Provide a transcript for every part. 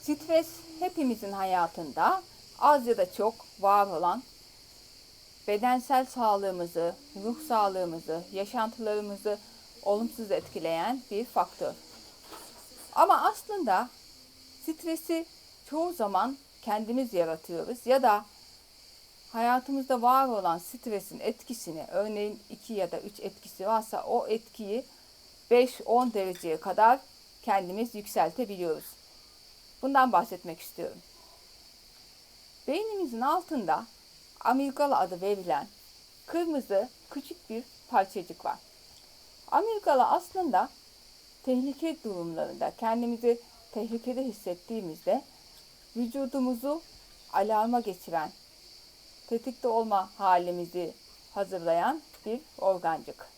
Stres hepimizin hayatında az ya da çok var olan bedensel sağlığımızı, ruh sağlığımızı, yaşantılarımızı olumsuz etkileyen bir faktör. Ama aslında stresi çoğu zaman kendimiz yaratıyoruz ya da hayatımızda var olan stresin etkisini örneğin 2 ya da 3 etkisi varsa o etkiyi 5-10 dereceye kadar kendimiz yükseltebiliyoruz. Bundan bahsetmek istiyorum. Beynimizin altında amigdala adı verilen kırmızı küçük bir parçacık var. Amigdala aslında tehlike durumlarında kendimizi tehlikede hissettiğimizde vücudumuzu alarma geçiren, tetikte olma halimizi hazırlayan bir organcık.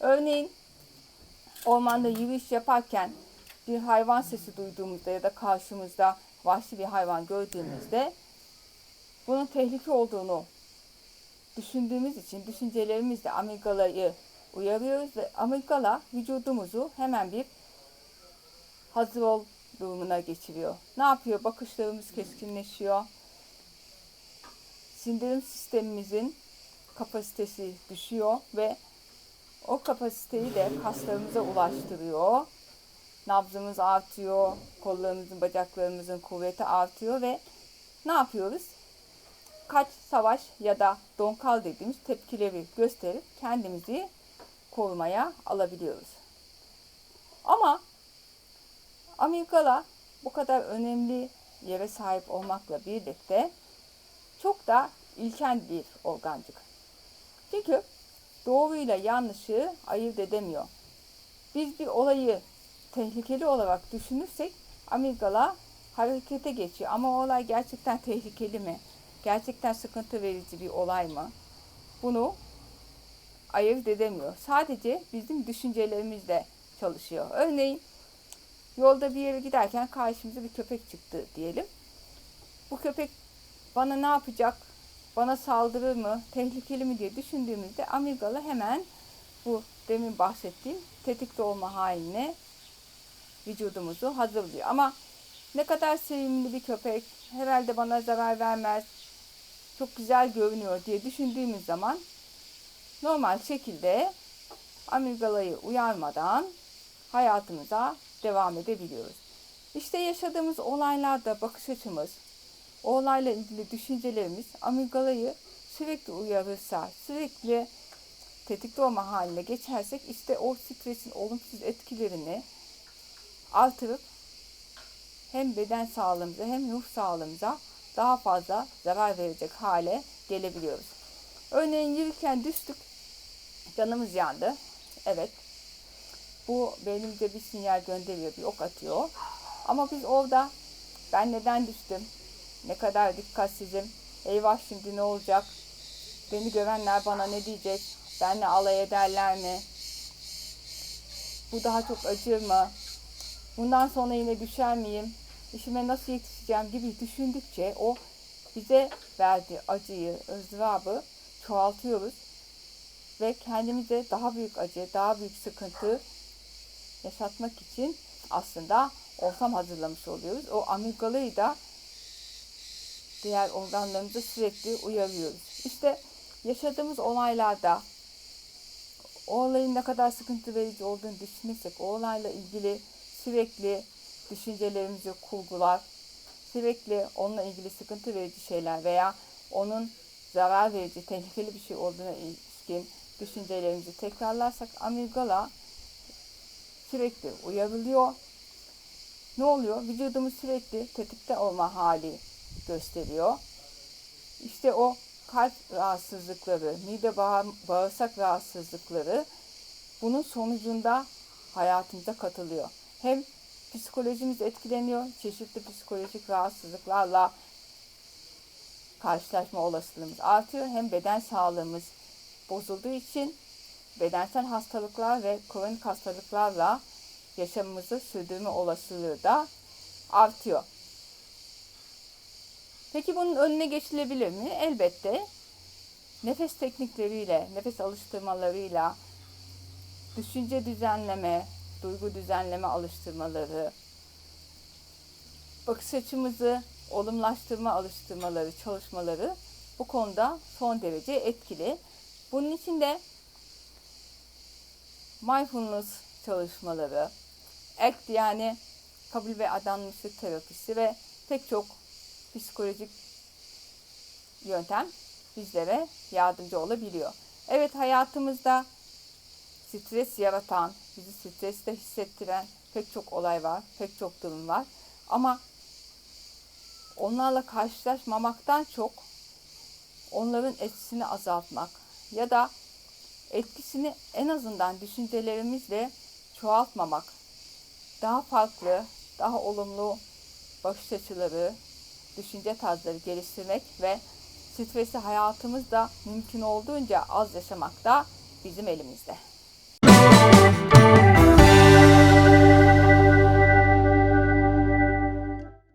Örneğin ormanda yürüyüş yaparken bir hayvan sesi duyduğumuzda ya da karşımızda vahşi bir hayvan gördüğümüzde bunun tehlike olduğunu düşündüğümüz için düşüncelerimizle amigdalayı uyarıyoruz ve amigdala vücudumuzu hemen bir hazır ol durumuna geçiriyor. Ne yapıyor? Bakışlarımız keskinleşiyor. Sindirim sistemimizin kapasitesi düşüyor ve o kapasiteyi de kaslarımıza ulaştırıyor. Nabzımız artıyor, kollarımızın, bacaklarımızın kuvveti artıyor ve ne yapıyoruz? Kaç, savaş ya da donkal dediğimiz tepkileri gösterip kendimizi korumaya alabiliyoruz. Ama amigdala bu kadar önemli yere sahip olmakla birlikte çok da ilken bir organcık. Çünkü doğruyla yanlışı ayırt edemiyor. Biz bir olayı tehlikeli olarak düşünürsek amigdala harekete geçiyor. Ama o olay gerçekten tehlikeli mi? Gerçekten sıkıntı verici bir olay mı? Bunu ayırt edemiyor. Sadece bizim düşüncelerimizle çalışıyor. Örneğin yolda bir yere giderken karşımıza bir köpek çıktı diyelim. Bu köpek bana ne yapacak? Bana saldırır mı? Tehlikeli mi diye düşündüğümüzde amigdala hemen bu demin bahsettiğim tetikte olma haline vücudumuzu hazırlıyor. Ama ne kadar sevimli bir köpek, herhalde bana zarar vermez, çok güzel görünüyor diye düşündüğümüz zaman normal şekilde amigdalayı uyarmadan hayatımıza devam edebiliyoruz. İşte yaşadığımız olaylarda bakış açımız, o olayla ilgili düşüncelerimiz amigdalayı sürekli uyarırsa, sürekli tetikte olma haline geçersek işte o stresin olumsuz etkilerini artırıp hem beden sağlığımıza hem ruh sağlığımıza daha fazla zarar verecek hale gelebiliyoruz. Örneğin yürürken düştük, canımız yandı. Evet, bu beynimize bir sinyal gönderiyor, bir ok atıyor. Ama biz orada ben neden düştüm, ne kadar dikkatsizim, eyvah şimdi ne olacak, beni görenler bana ne diyecek, benle alay ederler mi, bu daha çok acır mı, bundan sonra yine düşer miyim, işime nasıl yetişeceğim gibi düşündükçe o bize verdiği acıyı, ızdırabı çoğaltıyoruz ve kendimize daha büyük acı, daha büyük sıkıntı yaşatmak için aslında ortam hazırlamış oluyoruz. O amigdalayı da diğer organlarımızı sürekli uyarıyoruz. İşte yaşadığımız olaylarda o olayın ne kadar sıkıntı verici olduğunu düşünürsek, o olayla ilgili sürekli düşüncelerimizi kurgular, sürekli onunla ilgili sıkıntı verici şeyler veya onun zarar verici, tehlikeli bir şey olduğuna ilişkin düşüncelerimizi tekrarlarsak amigdala sürekli uyarılıyor. Ne oluyor? Vücudumuz sürekli tetikte olma hali gösteriyor. İşte o kalp rahatsızlıkları, mide bağırsak rahatsızlıkları bunun sonucunda hayatımıza katılıyor. Hem psikolojimiz etkileniyor, çeşitli psikolojik rahatsızlıklarla karşılaşma olasılığımız artıyor. Hem beden sağlığımız bozulduğu için bedensel hastalıklar ve kronik hastalıklarla yaşamımızı sürdürme olasılığı da artıyor. Peki bunun önüne geçilebilir mi? Elbette. Nefes teknikleriyle, nefes alıştırmalarıyla, düşünce düzenleme, duygu düzenleme alıştırmaları, bakış açımızı olumlaştırma alıştırmaları, çalışmaları bu konuda son derece etkili. Bunun için de mindfulness çalışmaları, ACT yani kabul ve adanmışlık terapisi ve pek çok psikolojik yöntem bizlere yardımcı olabiliyor. Evet hayatımızda stres yaratan, bizi streste hissettiren pek çok olay var, pek çok durum var. Ama onlarla karşılaşmamaktan çok onların etkisini azaltmak ya da etkisini en azından düşüncelerimizle çoğaltmamak, daha farklı, daha olumlu bakış açıları, düşünce tarzları geliştirmek ve stresi hayatımızda mümkün olduğunca az yaşamak da bizim elimizde.